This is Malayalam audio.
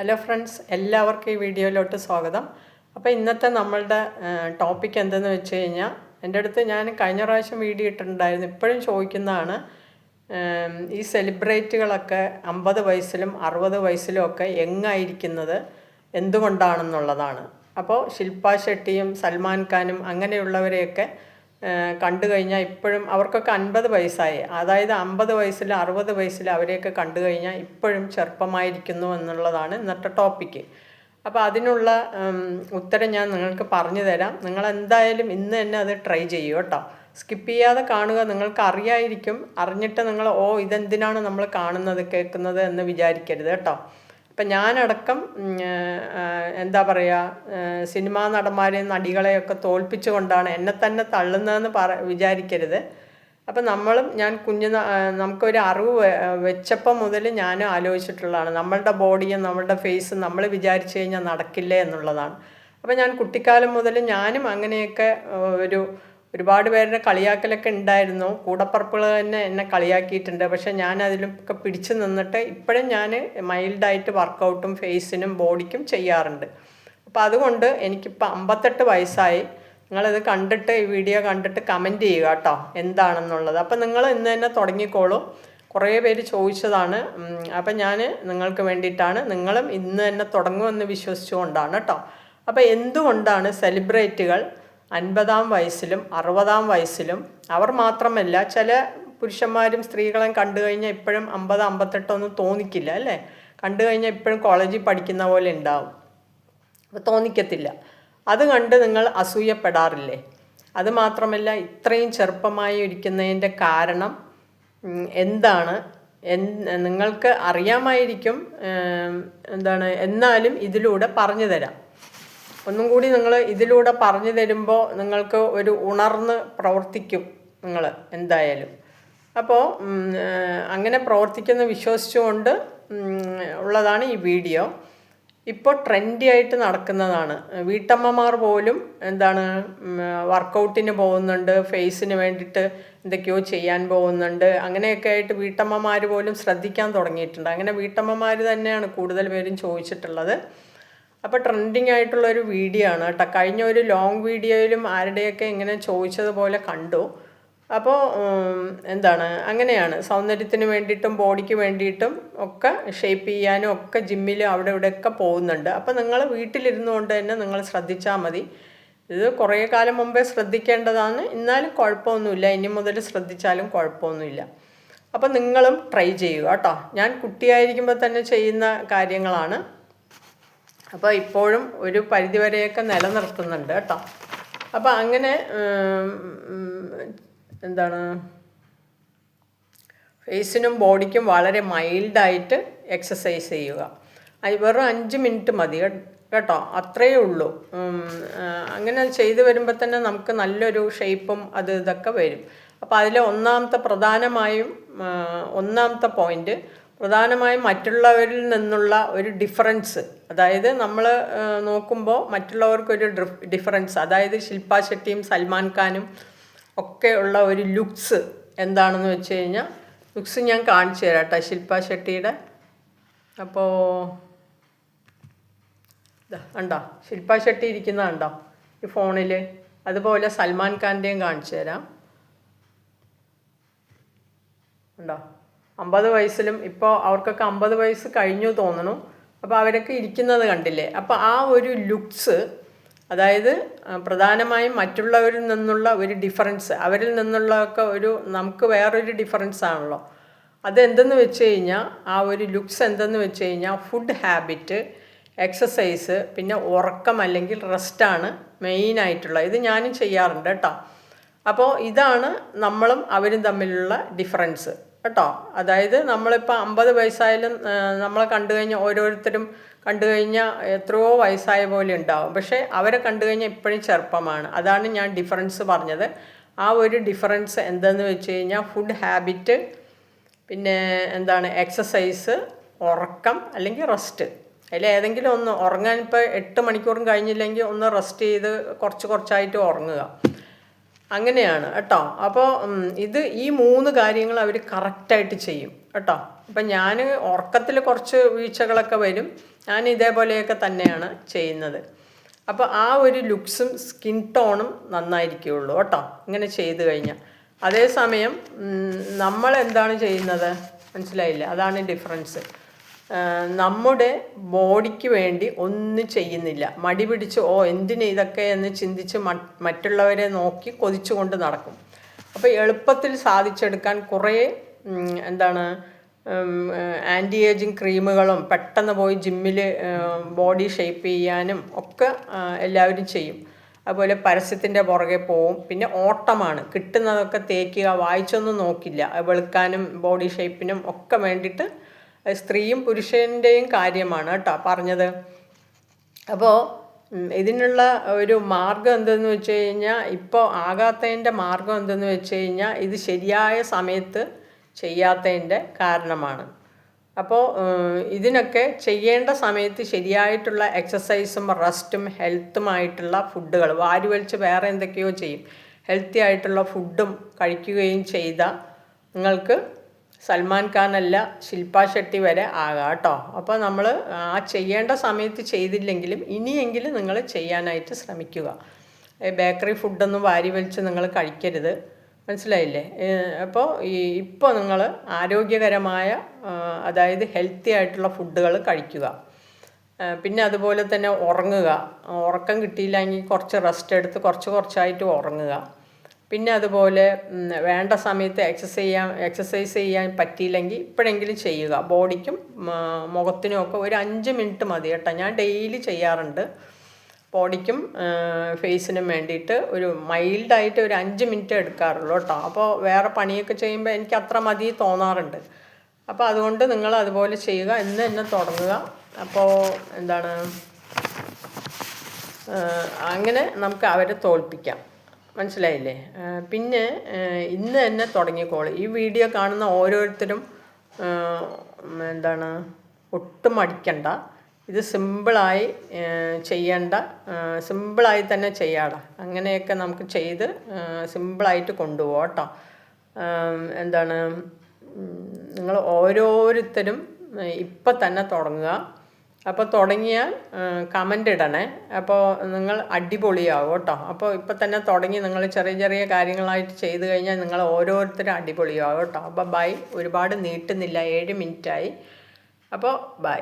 ഹലോ ഫ്രണ്ട്സ് എല്ലാവർക്കും ഈ വീഡിയോയിലോട്ട് സ്വാഗതം. അപ്പോൾ ഇന്നത്തെ നമ്മളുടെ ടോപ്പിക് എന്തെന്ന് വെച്ച് കഴിഞ്ഞാൽ എന്റെ അടുത്ത് ഞാൻ കഴിഞ്ഞ പ്രാവശ്യം വീഡിയോ ഇട്ടിട്ടുണ്ടായിരുന്നു. ഇപ്പോഴും ചോദിക്കുന്നതാണ് ഈ സെലിബ്രേറ്റുകളൊക്കെ അമ്പത് വയസ്സിലും അറുപത് വയസ്സിലും ഒക്കെ എങ്ങായിരിക്കുന്നത്? എന്തുകൊണ്ടാണെന്നുള്ളതാണ്. അപ്പോൾ ശില്പ ഷെട്ടിയും സൽമാൻ ഖാനും അങ്ങനെയുള്ളവരെയൊക്കെ കണ്ടു കഴിഞ്ഞാൽ ഇപ്പോഴും അവർക്കൊക്കെ അൻപത് വയസ്സായി. അതായത് അമ്പത് വയസ്സിൽ അറുപത് വയസ്സിൽ അവരെയൊക്കെ കണ്ടു കഴിഞ്ഞാൽ ഇപ്പോഴും ചെറുപ്പമായിരിക്കുന്നു എന്നുള്ളതാണ് ഇന്നത്തെ ടോപ്പിക്ക് അപ്പോൾ അതിനുള്ള ഉത്തരം ഞാൻ നിങ്ങൾക്ക് പറഞ്ഞു തരാം. നിങ്ങൾ എന്തായാലും ഇന്ന് തന്നെ അത് ട്രൈ ചെയ്യൂ കേട്ടോ. സ്കിപ്പ് ചെയ്യാതെ കാണുക നിങ്ങൾക്ക് അറിയായിരിക്കും. അറിഞ്ഞിട്ട് നിങ്ങൾ ഓ ഇതെന്തിനാണ് നമ്മൾ കാണുന്നത് കേൾക്കുന്നത് എന്ന് വിചാരിക്കരുത് കേട്ടോ. അപ്പം ഞാനടക്കം എന്താ പറയുക സിനിമാ നടന്മാരെയും നടികളെയൊക്കെ തോൽപ്പിച്ചുകൊണ്ടാണ് എന്നെ തന്നെ തള്ളുന്നതെന്ന് പറ വിചാരിക്കരുത്. അപ്പം നമ്മളും ഞാൻ കുഞ്ഞു നമുക്കൊരു അറിവ് വെച്ചപ്പം മുതൽ ഞാൻ ആലോചിച്ചിട്ടുള്ളതാണ്. നമ്മളുടെ ബോഡിയും നമ്മളുടെ ഫേസും നമ്മൾ വിചാരിച്ചു കഴിഞ്ഞാൽ നടക്കില്ലേ എന്നുള്ളതാണ്. അപ്പം ഞാൻ കുട്ടിക്കാലം മുതൽ ഞാനും അങ്ങനെയൊക്കെ ഒരു ഒരുപാട് പേരുടെ കളിയാക്കലൊക്കെ ഉണ്ടായിരുന്നു. കൂടപ്പറപ്പുകൾ തന്നെ എന്നെ കളിയാക്കിയിട്ടുണ്ട്. പക്ഷെ ഞാൻ അതിലൊക്കെ പിടിച്ചു നിന്നിട്ട് ഇപ്പോഴും ഞാൻ മൈൽഡായിട്ട് വർക്കൗട്ടും ഫേസിനും ബോഡിക്കും ചെയ്യാറുണ്ട്. അപ്പോൾ അതുകൊണ്ട് എനിക്കിപ്പോൾ അമ്പത്തെട്ട് വയസ്സായി. നിങ്ങളിത് കണ്ടിട്ട് ഈ വീഡിയോ കണ്ടിട്ട് കമന്റ് ചെയ്യുക കേട്ടോ എന്താണെന്നുള്ളത്. അപ്പോൾ നിങ്ങൾ ഇന്ന് തന്നെ തുടങ്ങിക്കോളൂ. കുറേ പേര് ചോദിച്ചതാണ്. അപ്പം ഞാൻ നിങ്ങൾക്ക് വേണ്ടിയിട്ടാണ്. നിങ്ങളും ഇന്ന് തന്നെ തുടങ്ങുമെന്ന് വിശ്വസിച്ചുകൊണ്ടാണ് കേട്ടോ. അപ്പോൾ എന്തുകൊണ്ടാണ് സെലിബ്രേറ്റുകൾ അൻപതാം വയസ്സിലും അറുപതാം വയസ്സിലും അവർ മാത്രമല്ല ചില പുരുഷന്മാരും സ്ത്രീകളെയും കണ്ടു കഴിഞ്ഞാൽ ഇപ്പോഴും അമ്പത് അമ്പത്തെട്ടൊന്നും തോന്നിക്കില്ല അല്ലേ? കണ്ടു കഴിഞ്ഞാൽ ഇപ്പോഴും കോളേജിൽ പഠിക്കുന്ന പോലെ ഉണ്ടാവും. അപ്പോൾ തോന്നിക്കത്തില്ല. അത് കണ്ട് നിങ്ങൾ അസൂയപ്പെടാറില്ലേ? അത് മാത്രമല്ല ഇത്രയും ചെറുപ്പമായി ഇരിക്കുന്നതിന്റെ കാരണം എന്താണ്? നിങ്ങൾക്ക് അറിയാമായിരിക്കും എന്താണ്? എന്നാലും ഇതിലൂടെ പറഞ്ഞു തരാം. ഒന്നും കൂടി നിങ്ങൾ ഇതിലൂടെ പറഞ്ഞു തരുമ്പോൾ നിങ്ങൾക്ക് ഒരു ഉണർന്ന് പ്രവർത്തിക്കും നിങ്ങൾ എന്തായാലും. അപ്പോൾ അങ്ങനെ പ്രവർത്തിക്കുന്ന വിശ്വസിച്ചുകൊണ്ട് ഉള്ളതാണ് ഈ വീഡിയോ. ഇപ്പോൾ ട്രെൻഡി ആയിട്ട് നടക്കുന്നതാണ്. വീട്ടമ്മമാർ പോലും എന്താണ് വർക്കൗട്ടിന് പോകുന്നുണ്ട് ഫേസിന് വേണ്ടിയിട്ട് എന്തൊക്കെയോ ചെയ്യാൻ പോകുന്നുണ്ട്. അങ്ങനെയൊക്കെ ആയിട്ട് വീട്ടമ്മമാർ പോലും ശ്രദ്ധിക്കാൻ തുടങ്ങിയിട്ടുണ്ട്. അങ്ങനെ വീട്ടമ്മമാർ തന്നെയാണ് കൂടുതൽ പേരും ചോദിച്ചിട്ടുള്ളത്. അപ്പോൾ ട്രെൻഡിങ് ആയിട്ടുള്ള ഒരു വീഡിയോ ആണ് കേട്ടോ. കഴിഞ്ഞ ഒരു ലോങ് വീഡിയോയിലും ആരുടെയൊക്കെ ഇങ്ങനെ ചോദിച്ചതുപോലെ കണ്ടു. അപ്പോൾ എന്താണ്? അങ്ങനെയാണ്. സൗന്ദര്യത്തിന് വേണ്ടിയിട്ടും ബോഡിക്ക് വേണ്ടിയിട്ടും ഒക്കെ ഷേപ്പ് ചെയ്യാനും ഒക്കെ ജിമ്മിൽ അവിടെ ഇവിടെയൊക്കെ പോകുന്നുണ്ട്. അപ്പോൾ നിങ്ങൾ വീട്ടിലിരുന്നു കൊണ്ട് തന്നെ നിങ്ങൾ ശ്രദ്ധിച്ചാൽ മതി. ഇത് കുറേ കാലം മുമ്പേ ശ്രദ്ധിക്കേണ്ടതാണ്. എന്നാലും കുഴപ്പമൊന്നുമില്ല. ഇനി മുതൽ ശ്രദ്ധിച്ചാലും കുഴപ്പമൊന്നുമില്ല. അപ്പം നിങ്ങളും ട്രൈ ചെയ്യുക കേട്ടോ. ഞാൻ കുട്ടിയായിരിക്കുമ്പോൾ തന്നെ ചെയ്യുന്ന കാര്യങ്ങളാണ്. അപ്പോൾ ഇപ്പോഴും ഒരു പരിധിവരെയൊക്കെ നിലനിർത്തുന്നുണ്ട് കേട്ടോ. അപ്പോൾ അങ്ങനെ എന്താണ് ഫേസിനും ബോഡിക്കും വളരെ മൈൽഡായിട്ട് എക്സസൈസ് ചെയ്യുക. വെറും അഞ്ച് മിനിറ്റ് മതി കേട്ടോ അത്രയേ ഉള്ളൂ. അങ്ങനെ ചെയ്തു വരുമ്പോൾ തന്നെ നമുക്ക് നല്ലൊരു ഷേപ്പും അത് ഇതൊക്കെ വരും. അപ്പോൾ അതിലെ ഒന്നാമത്തെ പ്രധാനമായും ഒന്നാമത്തെ പോയിന്റ് പ്രധാനമായും മറ്റുള്ളവരിൽ നിന്നുള്ള ഒരു ഡിഫറൻസ് അതായത് നമ്മൾ നോക്കുമ്പോൾ മറ്റുള്ളവർക്കൊരു ഡിഫറൻസ് അതായത് ശില്പ ഷെട്ടിയും സൽമാൻ ഖാനും ഒക്കെ ഉള്ള ഒരു ലുക്സ് എന്താണെന്ന് വെച്ച് കഴിഞ്ഞാൽ ലുക്സ് ഞാൻ കാണിച്ചു തരാം കേട്ടോ ശില്പ ഷെട്ടിയുടെ. അപ്പോൾ ഉണ്ടോ ശില്പ ഷെട്ടി ഇരിക്കുന്ന കണ്ടോ? ഈ ഫോണിൽ അതുപോലെ സൽമാൻ ഖാന്റെയും കാണിച്ചു തരാം. ഉണ്ടോ അമ്പത് വയസ്സിലും ഇപ്പോൾ അവർക്കൊക്കെ അമ്പത് വയസ്സ് കഴിഞ്ഞു തോന്നണു. അപ്പോൾ അവരൊക്കെ ഇരിക്കുന്നത് കണ്ടില്ലേ? അപ്പോൾ ആ ഒരു ലുക്സ് അതായത് പ്രധാനമായും മറ്റുള്ളവരിൽ നിന്നുള്ള ഒരു ഡിഫറൻസ് അവരിൽ നിന്നുള്ളതൊക്കെ ഒരു നമുക്ക് വേറൊരു ഡിഫറൻസ് ആണല്ലോ. അതെന്തെന്ന് വെച്ച് കഴിഞ്ഞാൽ ആ ഒരു ലുക്സ് എന്തെന്ന് വെച്ച് കഴിഞ്ഞാൽ ഫുഡ് ഹാബിറ്റ് എക്സസൈസ് പിന്നെ ഉറക്കം അല്ലെങ്കിൽ റെസ്റ്റാണ് മെയിനായിട്ടുള്ളത് ഇത് ഞാനും ചെയ്യാറുണ്ട് കേട്ടോ. അപ്പോൾ ഇതാണ് നമ്മളും അവരും തമ്മിലുള്ള ഡിഫറൻസ്. കേട്ടോ? അതായത് നമ്മളിപ്പോൾ അമ്പത് വയസ്സായാലും നമ്മളെ കണ്ടു കഴിഞ്ഞാൽ ഓരോരുത്തരും കണ്ടു കഴിഞ്ഞാൽ എത്രയോ വയസ്സായ പോലെ ഉണ്ടാവും. പക്ഷേ അവരെ കണ്ടു കഴിഞ്ഞാൽ ഇപ്പോഴും ചെറുപ്പമാണ്. അതാണ് ഞാൻ ഡിഫറൻസ് പറഞ്ഞത്. ആ ഒരു ഡിഫറൻസ് എന്തെന്ന് വെച്ച് കഴിഞ്ഞാൽ ഫുഡ് ഹാബിറ്റ് പിന്നെ എന്താണ് എക്സസൈസ് ഉറക്കം അല്ലെങ്കിൽ റെസ്റ്റ് അതിൽ ഏതെങ്കിലും ഒന്ന് ഉറങ്ങാൻ ഇപ്പോൾ എട്ട് മണിക്കൂറും കഴിഞ്ഞില്ലെങ്കിൽ ഒന്ന് റെസ്റ്റ് ചെയ്ത് കുറച്ച് കുറച്ചായിട്ട് ഉറങ്ങുക. അങ്ങനെയാണ് കേട്ടോ. അപ്പോൾ ഇത് ഈ മൂന്ന് കാര്യങ്ങൾ അവർ കറക്റ്റായിട്ട് ചെയ്യും കേട്ടോ. അപ്പം ഞാൻ ഉറക്കത്തിൽ കുറച്ച് വീഴ്ചകളൊക്കെ വരും. ഞാൻ ഇതേപോലെയൊക്കെ തന്നെയാണ് ചെയ്യുന്നത്. അപ്പോൾ ആ ഒരു ലുക്സും സ്കിൻ ടോണും നന്നായിരിക്കുള്ളൂ കേട്ടോ. ഇങ്ങനെ ചെയ്ത് കഴിഞ്ഞാൽ. അതേസമയം നമ്മൾ എന്താണ് ചെയ്യുന്നത്? മനസ്സിലായില്ല? അതാണ് ഡിഫറൻസ്. നമ്മുടെ ബോഡിക്ക് വേണ്ടി ഒന്നും ചെയ്യുന്നില്ല. മടി പിടിച്ച് ഓ എന്തിന് ഇതൊക്കെ? എന്ന് ചിന്തിച്ച് മറ്റുള്ളവരെ നോക്കി കൊതിച്ചുകൊണ്ട് നടക്കും. അപ്പോൾ എളുപ്പത്തിൽ സാധിച്ചെടുക്കാൻ കുറേ എന്താണ് ആന്റി ഏജിങ് ക്രീമുകളും പെട്ടെന്ന് പോയി ജിമ്മിൽ ബോഡി ഷേപ്പ് ചെയ്യാനും ഒക്കെ എല്ലാവരും ചെയ്യും. അതുപോലെ പരസ്യത്തിന്റെ പുറകെ പോവും. പിന്നെ ഓട്ടമാണ്. കിട്ടുന്നതൊക്കെ തേക്കുക വായിച്ചൊന്നും നോക്കില്ല. വെളുക്കാനും ബോഡി ഷേപ്പിനും ഒക്കെ വേണ്ടിയിട്ട് സ്ത്രീയും പുരുഷന്റെയും കാര്യമാണ് കേട്ടോ പറഞ്ഞത്. അപ്പോൾ ഇതിനുള്ള ഒരു മാർഗം എന്തെന്ന് വെച്ച് കഴിഞ്ഞാൽ ഇപ്പോൾ ആകാത്തതിന്റെ മാർഗം എന്തെന്ന് വെച്ച് കഴിഞ്ഞാൽ ഇത് ശരിയായ സമയത്ത് ചെയ്യാത്തതിന്റെ കാരണമാണ്. അപ്പോൾ ഇതിനൊക്കെ ചെയ്യേണ്ട സമയത്ത് ശരിയായിട്ടുള്ള എക്സസൈസും റെസ്റ്റും ഹെൽത്തുമായിട്ടുള്ള ഫുഡുകൾ വാരി വലിച്ച് വേറെ എന്തൊക്കെയോ ചെയ്യും. ഹെൽത്തി ആയിട്ടുള്ള ഫുഡും കഴിക്കുകയും ചെയ്താൽ നിങ്ങൾക്ക് സൽമാൻ ഖാൻ അല്ല ശില്പ ഷെട്ടി വരെ ആകാം കേട്ടോ. അപ്പോൾ നമ്മൾ ആ ചെയ്യേണ്ട സമയത്ത് ചെയ്തില്ലെങ്കിലും ഇനിയെങ്കിലും നിങ്ങൾ ചെയ്യാനായിട്ട് ശ്രമിക്കുക. ബേക്കറി ഫുഡൊന്നും വാരി വലിച്ച് നിങ്ങൾ കഴിക്കരുത്. മനസ്സിലായില്ലേ? അപ്പോൾ ഈ ഇപ്പോൾ നിങ്ങൾ ആരോഗ്യകരമായ അതായത് ഹെൽത്തി ആയിട്ടുള്ള ഫുഡുകൾ കഴിക്കുക. പിന്നെ അതുപോലെ തന്നെ ഉറങ്ങുക. ഉറക്കം കിട്ടിയില്ലെങ്കിൽ കുറച്ച് റെസ്റ്റ് എടുത്ത് കുറച്ച് കുറച്ചായിട്ട് ഉറങ്ങുക. പിന്നെ അതുപോലെ വേണ്ട സമയത്ത് എക്സസൈസ് ചെയ്യാൻ എക്സസൈസ് ചെയ്യാൻ പറ്റിയില്ലെങ്കിൽ ഇപ്പോഴെങ്കിലും ചെയ്യുക. ബോഡിക്കും മുഖത്തിനും ഒക്കെ ഒരു അഞ്ച് മിനിറ്റ് മതി കേട്ടോ. ഞാൻ ഡെയിലി ചെയ്യാറുണ്ട്. ബോഡിക്കും ഫേസിനും വേണ്ടിയിട്ട് ഒരു മൈൽഡായിട്ട് ഒരു അഞ്ച് മിനിറ്റ് എടുക്കാറുള്ളൂ കേട്ടോ. അപ്പോൾ വേറെ പണിയൊക്കെ ചെയ്യുമ്പോൾ എനിക്ക് അത്ര മതി തോന്നാറുണ്ട്. അപ്പോൾ അതുകൊണ്ട് നിങ്ങൾ അതുപോലെ ചെയ്യുക. എന്ന് തന്നെ തുടങ്ങുക. അപ്പോൾ എന്താണ് അങ്ങനെ നമുക്ക് അവരെ തോൽപ്പിക്കാം. മനസ്സിലായില്ലേ? പിന്നെ ഇന്ന് തന്നെ തുടങ്ങിക്കോളൂ ഈ വീഡിയോ കാണുന്ന ഓരോരുത്തരും എന്താണ് ഒട്ടും മടിക്കണ്ട. ഇത് സിമ്പിളായി ചെയ്യേണ്ട. സിമ്പിളായി തന്നെ ചെയ്യാട. അങ്ങനെയൊക്കെ നമുക്ക് ചെയ്ത് സിമ്പിളായിട്ട് കൊണ്ടുപോകാം കേട്ടോ എന്താണ് നിങ്ങൾ ഓരോരുത്തരും ഇപ്പം തന്നെ തുടങ്ങുക. അപ്പോൾ തുടങ്ങിയാൽ കമന്റ് ഇടണേ. അപ്പോൾ നിങ്ങൾ അടിപൊളിയാവും കേട്ടോ. അപ്പോൾ ഇപ്പം തന്നെ തുടങ്ങി നിങ്ങൾ ചെറിയ ചെറിയ കാര്യങ്ങളായിട്ട് ചെയ്തു കഴിഞ്ഞാൽ നിങ്ങൾ ഓരോരുത്തരും അടിപൊളിയാവും കേട്ടോ. അപ്പോൾ ബൈ ഒരുപാട് നീട്ടുന്നില്ല. ഏഴ് മിനിറ്റായി അപ്പോൾ ബൈ